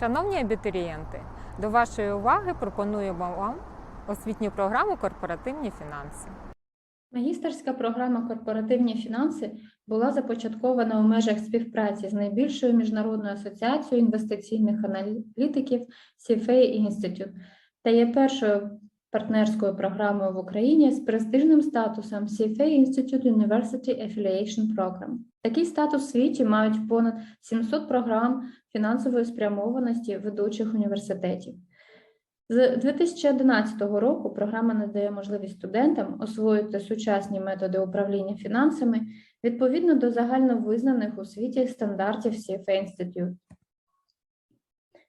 Шановні абітурієнти, до вашої уваги пропонуємо вам освітню програму Корпоративні фінанси. Магістерська програма Корпоративні фінанси була започаткована у межах співпраці з найбільшою міжнародною асоціацією інвестиційних аналітиків CFA Institute та є першою партнерською програмою в Україні з престижним статусом CFA Institute University Affiliation Program. Такий статус в світі мають понад 700 програм фінансової спрямованості ведучих університетів. З 2011 року програма надає можливість студентам освоїти сучасні методи управління фінансами відповідно до загальновизнаних у світі стандартів CFA Institute.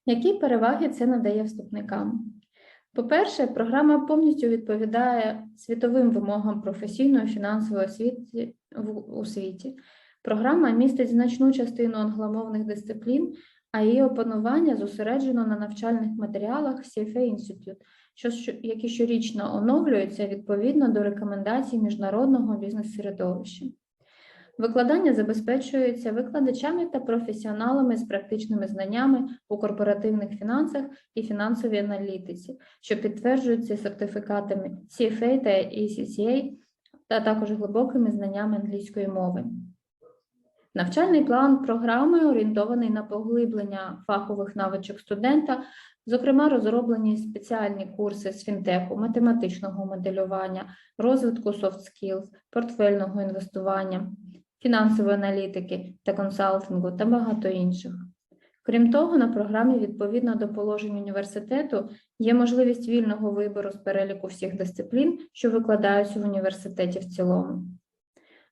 Які переваги це надає вступникам? По-перше, програма повністю відповідає світовим вимогам професійної фінансової освіти в- у світі. Програма містить значну частину англомовних дисциплін, а її опанування зосереджено на навчальних матеріалах CFA Institute, що, які щорічно оновлюються відповідно до рекомендацій міжнародного бізнес-середовища. Викладання забезпечується викладачами та професіоналами з практичними знаннями у корпоративних фінансах і фінансовій аналітиці, що підтверджуються сертифікатами CFA та ACCA, та також глибокими знаннями англійської мови. Навчальний план програми орієнтований на поглиблення фахових навичок студента, зокрема, розроблені спеціальні курси з фінтеху, математичного моделювання, розвитку skills, портфельного інвестування, фінансової аналітики та консалтингу та багато інших. Крім того, на програмі відповідно до положень університету є можливість вільного вибору з переліку всіх дисциплін, що викладаються в університеті в цілому.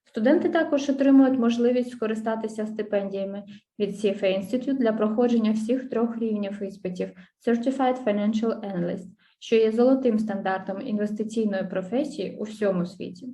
Студенти також отримують можливість скористатися стипендіями від CFA Institute для проходження всіх трьох рівнів іспитів Certified Financial Analyst, що є золотим стандартом інвестиційної професії у всьому світі.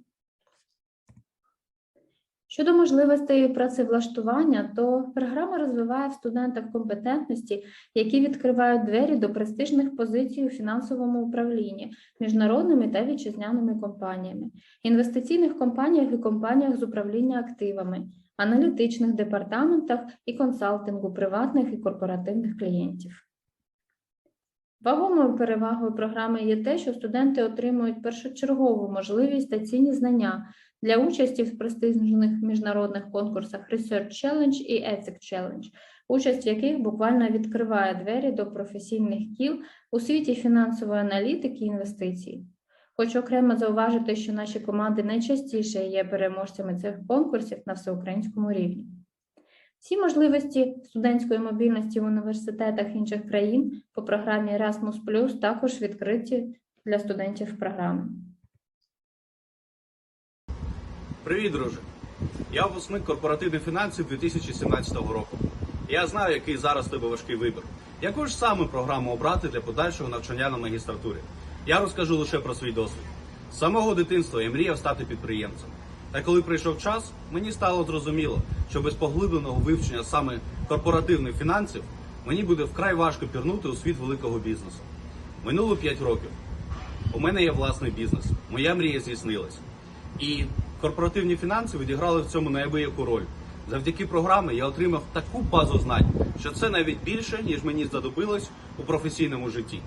Щодо можливостей працевлаштування, то програма розвиває в студентах компетентності, які відкривають двері до престижних позицій у фінансовому управлінні міжнародними та вітчизняними компаніями, інвестиційних компаніях і компаніях з управління активами, аналітичних департаментах і консалтингу приватних і корпоративних клієнтів. Вагомою перевагою програми є те, що студенти отримують першочергову можливість та цінні знання для участі в престижних міжнародних конкурсах Research Challenge і Ethic Challenge, участь в яких буквально відкриває двері до професійних кіл у світі фінансової аналітики і інвестицій. Хочу окремо зауважити, що наші команди найчастіше є переможцями цих конкурсів на всеукраїнському рівні. Всі можливості студентської мобільності в університетах інших країн по програмі Erasmus також відкриті для студентів програми. Привіт, друже. Я випускник корпоративних фінансів 2017 року. Я знаю, який зараз тебе важкий вибір. Яку ж саме програму обрати для подальшого навчання на магістратурі? Я розкажу лише про свій досвід. З самого дитинства я мріяв стати підприємцем. Та коли прийшов час, мені стало зрозуміло, що без поглибленого вивчення саме корпоративних фінансів мені буде вкрай важко пірнути у світ великого бізнесу. Минуло 5 років. У мене є власний бізнес. Моя мрія здійснилась. І корпоративні фінанси відіграли в цьому неабияку роль. Завдяки програмі я отримав таку базу знань, що це навіть більше, ніж мені знадобилось у професійному житті.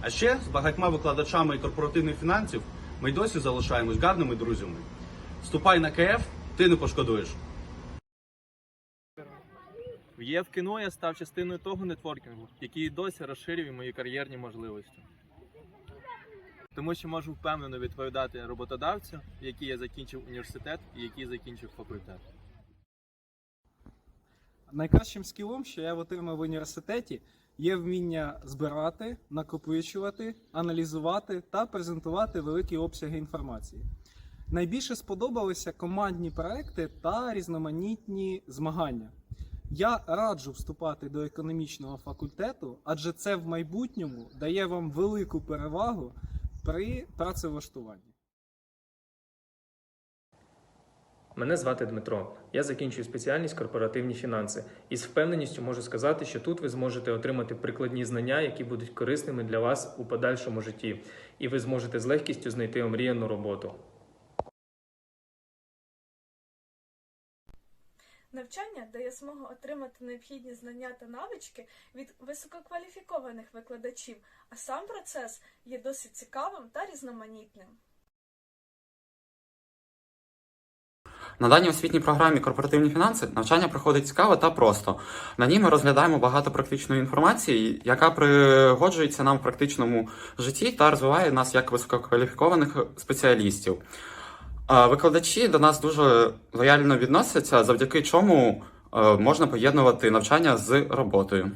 А ще з багатьма викладачами корпоративних фінансів ми досі залишаємось гарними друзями. Вступай на КФ, ти не пошкодуєш. В ЄВ кіно я став частиною того нетворкінгу, який досі розширює мої кар'єрні можливості. Тому що можу впевнено відповідати роботодавцю, який я закінчив університет і який закінчив факультет. Найкращим скілом, що я отримав в університеті, є вміння збирати, накопичувати, аналізувати та презентувати великі обсяги інформації. Найбільше сподобалися командні проекти та різноманітні змагання. Я раджу вступати до економічного факультету, адже це в майбутньому дає вам велику перевагу при працевлаштуванні. Мене звати Дмитро. Я закінчую спеціальність корпоративні фінанси і з впевненістю можу сказати, що тут ви зможете отримати прикладні знання, які будуть корисними для вас у подальшому житті, і ви зможете з легкістю знайти омріяну роботу. Навчання дає змогу отримати необхідні знання та навички від висококваліфікованих викладачів, а сам процес є досить цікавим та різноманітним. На даній освітній програмі корпоративні фінанси навчання проходить цікаво та просто. На ній ми розглядаємо багато практичної інформації, яка пригоджується нам в практичному житті та розвиває нас як висококваліфікованих спеціалістів. Викладачі до нас дуже лояльно відносяться, завдяки чому е, можна поєднувати навчання з роботою.